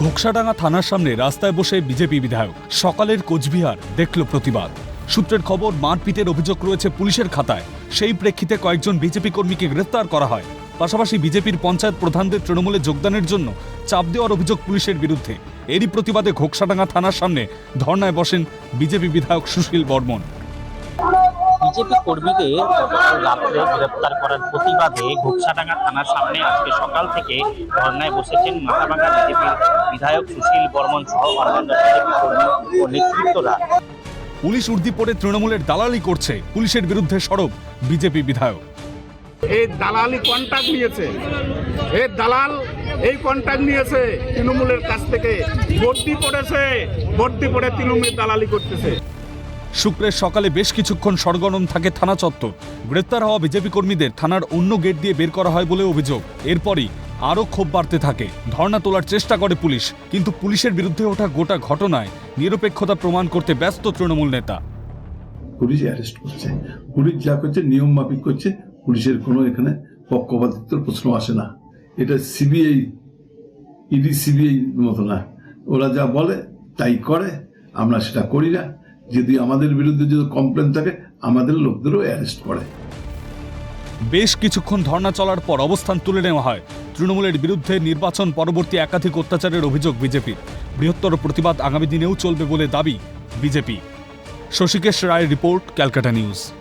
ঘোকসাডাঙ্গা থানার সামনে রাস্তায় বসে বিজেপি বিধায়ক। সকালের কোচবিহার দেখল প্রতিবাদ। সূত্রের খবর, মারপিটের অভিযোগ রয়েছে পুলিশের খাতায়। সেই প্রেক্ষিতে কয়েকজন বিজেপি কর্মীকে গ্রেফতার করা হয়। পাশাপাশি বিজেপির পঞ্চায়েত প্রধানদের তৃণমূলে যোগদানের জন্য চাপ দেওয়ার অভিযোগ পুলিশের বিরুদ্ধে। এরই প্রতিবাদে ঘোকসাডাঙ্গা থানার সামনে ধর্নায় বসেন বিজেপি বিধায়ক সুশীল বর্মন। বিজেপি কর্মীদের গতকাল রাত্রে গ্রেপ্তার করার প্রতিবাদে ঘোকসাডাঙ্গা থানার সামনে আজকে সকাল থেকে ধর্নায় বসেছেন মাথাভাঙ্গা বিজেপির বিধায়ক সুশীল বর্মন সহ অন্যান্য বিজেপি কর্মী ও নেতৃত্বরা। পুলিশ উর্দি পড়ে তৃণমূলের দালালি করছে। পুলিশের বিরুদ্ধে সরব বিজেপি বিধায়ক। এই দালালি কন্ট্যাক্ট নিয়েছে। এই দালাল এই কন্ট্যাক্ট নিয়েছে তৃণমূলের কাছ থেকে। ভর্তি পড়েছে। ভর্তি পড়ে তৃণমূল দালালি করতেছে। শুক্রের সকালে বেশ কিছুক্ষণ সরগরম থাকে থানা চত্বর। গ্রেপ্তার হওয়া বিজেপি কর্মীদের থানার অন্য গেট দিয়ে বের করা হয় বলে অভিযোগ। এরপরই আরও ক্ষোভ বাড়তে থাকে। ধর্ণা তোলার চেষ্টা করে পুলিশ, কিন্তু পুলিশের বিরুদ্ধে ওঠা গোটা ঘটনায় নিরপেক্ষতা প্রমাণ করতে ব্যস্ত তৃণমূল নেতা। পুলিশ অ্যারেস্ট করছে। পুলিশ যা করছে, নিয়ম মাফিক করছে, পুলিশের কোনো এখানে পক্ষপাতিত্বের প্রশ্ন আসে না। এটা সিবিআই, ইডি সিবিআই মতো না। ওরা যা বলে, তাই করে, আমরা সেটা করি না। যদি আমাদের বিরুদ্ধে যদি কমপ্লেন থাকে, আমাদের লোকদেরও অ্যারেস্ট করে। বেশ কিছুক্ষণ ধর্না চলার পর অবস্থান তুলে নেওয়া হয়। তৃণমূলের বিরুদ্ধে নির্বাচন পরবর্তী একাধিক অত্যাচারের অভিযোগ বিজেপির। বৃহত্তর প্রতিবাদ আগামী দিনেও চলবে বলে দাবি বিজেপি। শশীকেশ রায়ের রিপোর্ট, ক্যালকাটা নিউজ।